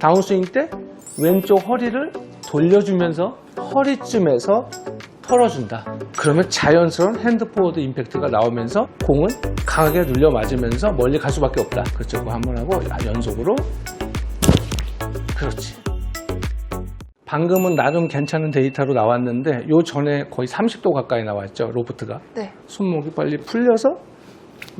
다운스윙 때 왼쪽 허리를 돌려주면서 허리쯤에서 털어준다. 그러면 자연스러운 핸드 포워드 임팩트가 나오면서 공은 강하게 눌려 맞으면서 멀리 갈 수밖에 없다. 그렇죠. 그거 한번 하고 연속으로. 그렇지. 방금은 나름 괜찮은 데이터로 나왔는데 요 전에 거의 30도 가까이 나왔죠. 로프트가. 네. 손목이 빨리 풀려서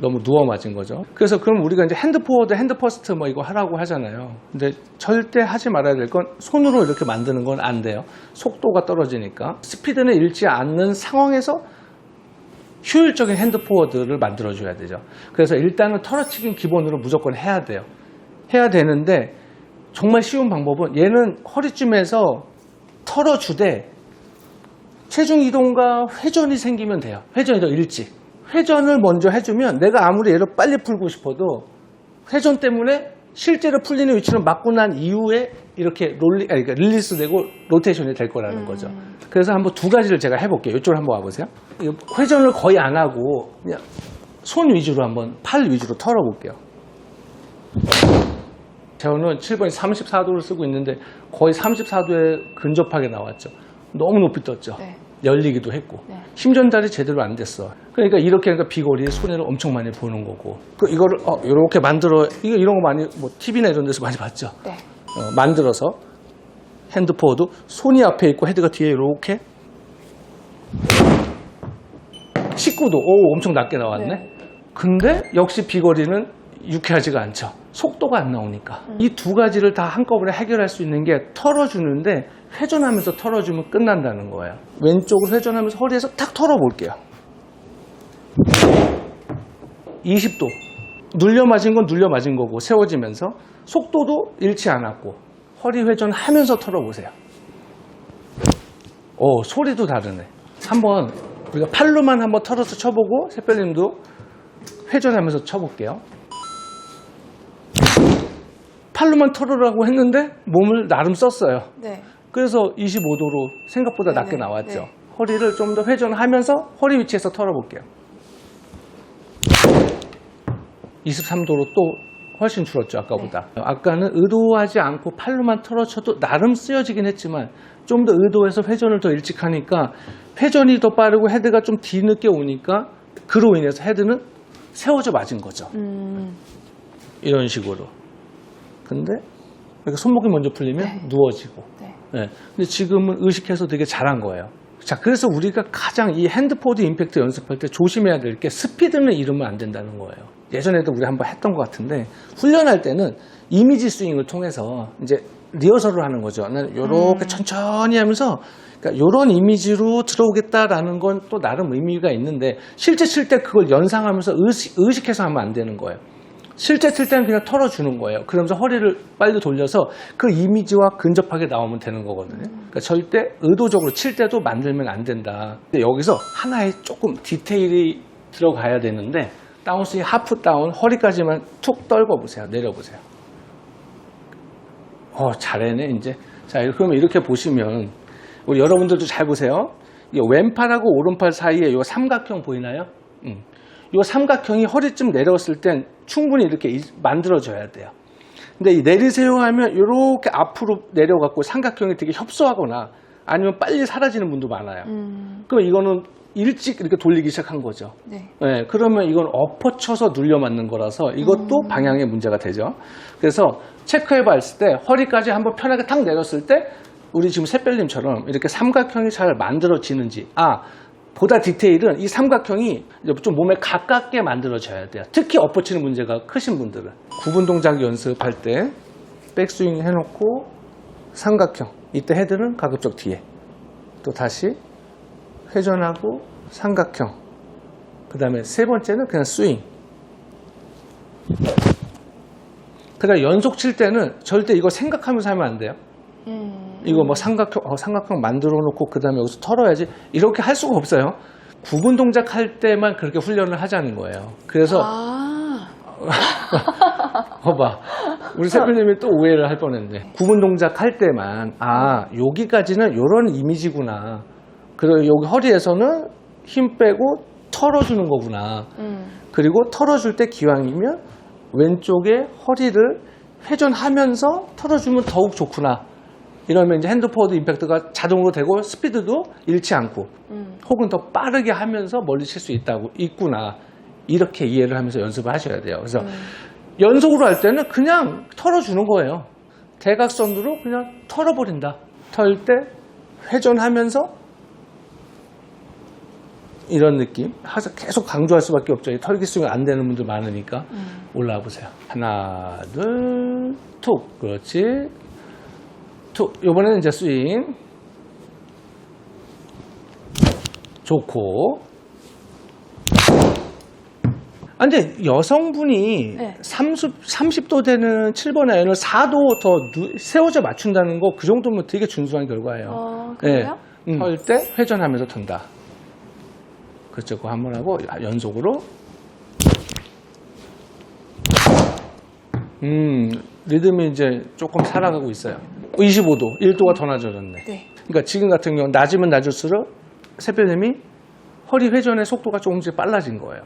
너무 누워 맞은 거죠. 그래서 그럼 우리가 이제 핸드 포워드, 핸드 퍼스트 뭐 이거 하라고 하잖아요. 근데 절대 하지 말아야 될 건 손으로 이렇게 만드는 건 안 돼요. 속도가 떨어지니까. 스피드는 잃지 않는 상황에서 효율적인 핸드 포워드를 만들어줘야 되죠. 그래서 일단은 털어치긴 기본으로 무조건 해야 돼요. 해야 되는데 정말 쉬운 방법은 얘는 허리쯤에서 털어주되 체중 이동과 회전이 생기면 돼요. 회전이 더 일찍. 회전을 먼저 해주면 내가 아무리 얘를 빨리 풀고 싶어도 회전 때문에 실제로 풀리는 위치는 맞고 난 이후에 이렇게 롤리, 아니, 그러니까 릴리스 되고 로테이션이 될 거라는 거죠. 그래서 한번 두 가지를 제가 해볼게요. 이쪽으로 한번 와보세요. 회전을 거의 안 하고 그냥 손 위주로 한번 팔 위주로 털어볼게요. 저는 7번이 34도를 쓰고 있는데 거의 34도에 근접하게 나왔죠. 너무 높이 떴죠. 네. 열리기도 했고 네. 힘 전달이 제대로 안 됐어. 그러니까 이렇게 하니까 비거리에 손해를 엄청 많이 보는 거고. 그 이거를 어, 이렇게 만들어 이거 이런 거 많이 뭐 TV나 이런 데서 많이 봤죠. 네. 어, 만들어서 핸드포워도 손이 앞에 있고 헤드가 뒤에 이렇게 19도 오 엄청 낮게 나왔네. 네. 근데 역시 비거리는 유쾌하지가 않죠. 속도가 안 나오니까. 이두 가지를 다 한꺼번에 해결할 수 있는 게 털어주는데 회전하면서 털어주면 끝난다는 거예요. 왼쪽으로 회전하면서 허리에서 탁 털어볼게요. 20도. 눌려 맞은 건 눌려 맞은 거고 세워지면서 속도도 잃지 않았고 허리 회전하면서 털어보세요. 오 소리도 다르네. 한번 우리가 팔로만 한번 털어서 쳐보고 새별님도 회전하면서 쳐볼게요. 팔로만 털으라고 했는데 몸을 나름 썼어요. 네. 그래서 25도로 생각보다 네네, 낮게 나왔죠. 네. 허리를 좀 더 회전하면서 허리 위치에서 털어볼게요. 23도로 또 훨씬 줄었죠, 아까보다. 네. 아까는 의도하지 않고 팔로만 털어쳐도 나름 쓰여지긴 했지만 좀 더 의도해서 회전을 더 일찍 하니까 회전이 더 빠르고 헤드가 좀 뒤늦게 오니까 그로 인해서 헤드는 세워져 맞은 거죠. 음. 이런 식으로. 근데 이렇게 손목이 먼저 풀리면 네. 누워지고. 네. 네. 근데 지금은 의식해서 되게 잘한 거예요. 자, 그래서 우리가 가장 이 핸드포드 임팩트 연습할 때 조심해야 될 게 스피드는 잃으면 안 된다는 거예요. 예전에도 우리 한번 했던 것 같은데 훈련할 때는 이미지 스윙을 통해서 이제 리허설을 하는 거죠. 나는 요렇게 천천히 하면서 그러니까 요런 이미지로 들어오겠다라는 건 또 나름 의미가 있는데 실제 칠 때 그걸 연상하면서 의식, 의식해서 하면 안 되는 거예요. 실제 칠 때는 그냥 털어주는 거예요. 그러면서 허리를 빨리 돌려서 그 이미지와 근접하게 나오면 되는 거거든요. 그러니까 절대 의도적으로 칠 때도 만들면 안 된다. 여기서 하나의 조금 디테일이 들어가야 되는데 다운스윙 하프 다운 허리까지만 툭 떨궈 보세요. 내려 보세요. 어, 잘해네 이제. 자, 그러면 이렇게 보시면 우리 여러분들도 잘 보세요. 이 왼팔하고 오른팔 사이에 이 삼각형 보이나요? 음. 이 삼각형이 허리쯤 내려왔을 땐 충분히 이렇게 이- 만들어져야 돼요. 근데 이 내리세요 하면 이렇게 앞으로 내려갖고 삼각형이 되게 협소하거나 아니면 빨리 사라지는 분도 많아요. 음. 그럼 이거는 일찍 이렇게 돌리기 시작한 거죠. 네. 네, 그러면 이건 엎어쳐서 눌려 맞는 거라서 이것도 방향에 문제가 되죠. 그래서 체크해 봤을 때 허리까지 한번 편하게 탁 내렸을 때 우리 지금 샛별님처럼 이렇게 삼각형이 잘 만들어지는지 아 보다 디테일은 이 삼각형이 좀 몸에 가깝게 만들어져야 돼요. 특히 엎어치는 문제가 크신 분들은. 구분 동작 연습할 때 백스윙 해놓고 삼각형 이때 헤드는 가급적 뒤에. 또 다시 회전하고 삼각형. 그 다음에 세 번째는 그냥 스윙. 그다음 연속 칠 때는 절대 이거 생각하면서 하면 안 돼요. 음. 이거 뭐 삼각형 어, 삼각형 만들어 놓고 그 다음에 여기서 털어야지 이렇게 할 수가 없어요 구분 동작 할 때만 그렇게 훈련을 하자는 거예요 그래서 아. 봐봐. 우리 세필님이 또 오해를 할 뻔했네. 구분 동작 할 때만, 아, 여기까지는 이런 이미지구나. 그리고 여기 허리에서는 힘 빼고 털어주는 거구나. 음. 그리고 털어줄 때 기왕이면 왼쪽에 허리를 회전하면서 털어주면 더욱 좋구나. 이러면 이제 핸드포워드 임팩트가 자동으로 되고 스피드도 잃지 않고 음. 혹은 더 빠르게 하면서 멀리 칠 수 있다고 있구나. 이렇게 이해를 하면서 연습을 하셔야 돼요. 그래서 음. 연속으로 할 때는 그냥 털어주는 거예요. 대각선으로 그냥 털어버린다. 털 때 회전하면서 이런 느낌. 계속 강조할 수밖에 없죠. 이 털기 스윙 안 되는 분들 많으니까 음. 올라와 보세요. 하나, 둘, 툭. 그렇지. 툭. 이번에는 이제 스윙. 좋고. 아, 근데 여성분이 네. 30, 30도 되는 7번 아이언을 4도 더 누- 세워져 맞춘다는 거 그 정도면 되게 준수한 결과예요. 어, 그래요? 네. 털때 회전하면서 턴다. 그렇죠. 그거 한 번 하고 연속으로. 음, 리듬이 이제 조금 살아가고 있어요. 25도, 1도가 더 낮아졌네. 네. 그러니까 지금 같은 경우 낮으면 낮을수록 세표님이 허리 회전의 속도가 조금씩 빨라진 거예요.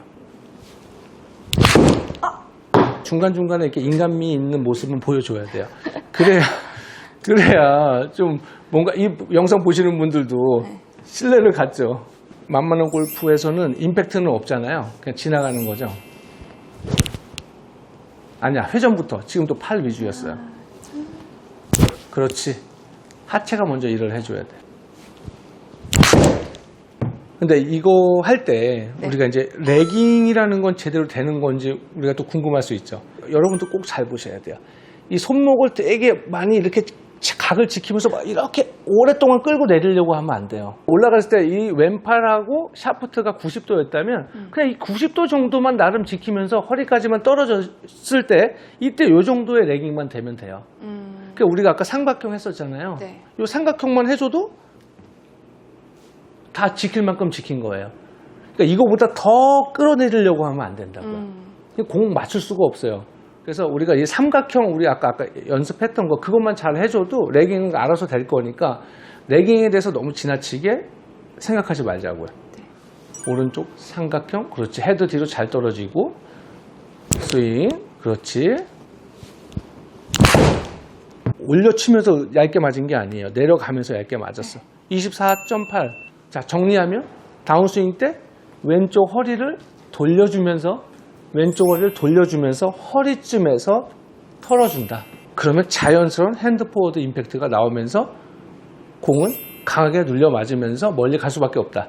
중간중간에 이렇게 인간미 있는 모습은 보여줘야 돼요. 그래야, 그래야 좀 뭔가 이 영상 보시는 분들도 신뢰를 갖죠. 만만한 골프에서는 임팩트는 없잖아요. 그냥 지나가는 거죠. 아니야, 회전부터. 지금도 팔 위주였어요. 그렇지. 하체가 먼저 일을 해줘야 돼. 근데 이거 할 때 네. 우리가 이제 레깅이라는 건 제대로 되는 건지 우리가 또 궁금할 수 있죠. 여러분도 꼭 잘 보셔야 돼요. 이 손목을 되게 많이 이렇게 각을 지키면서 막 이렇게 오랫동안 끌고 내리려고 하면 안 돼요. 올라갔을 때 이 왼팔하고 샤프트가 90도였다면 그냥 이 90도 정도만 나름 지키면서 허리까지만 떨어졌을 때 이때 요 정도의 레깅만 되면 돼요. 음. 그러니까 우리가 아까 삼각형 했었잖아요. 네. 이 삼각형만 해줘도 다 지킬 만큼 지킨 거예요. 그러니까 이거보다 더 끌어내리려고 하면 안 된다고요. 음. 공 맞출 수가 없어요. 그래서 우리가 이 삼각형 우리 아까 아까 연습했던 거 그것만 잘 해줘도 레깅은 알아서 될 거니까 레깅에 대해서 너무 지나치게 생각하지 말자고요. 오른쪽 삼각형 그렇지 헤드 뒤로 잘 떨어지고 스윙 그렇지 올려치면서 얇게 맞은 게 아니에요. 내려가면서 얇게 맞았어. 24.8. 자, 정리하면 다운스윙 때 왼쪽 허리를 돌려주면서 왼쪽 허리를 돌려주면서 허리쯤에서 털어준다. 그러면 자연스러운 핸드 포워드 임팩트가 나오면서 공은 강하게 눌려 맞으면서 멀리 갈 수밖에 없다.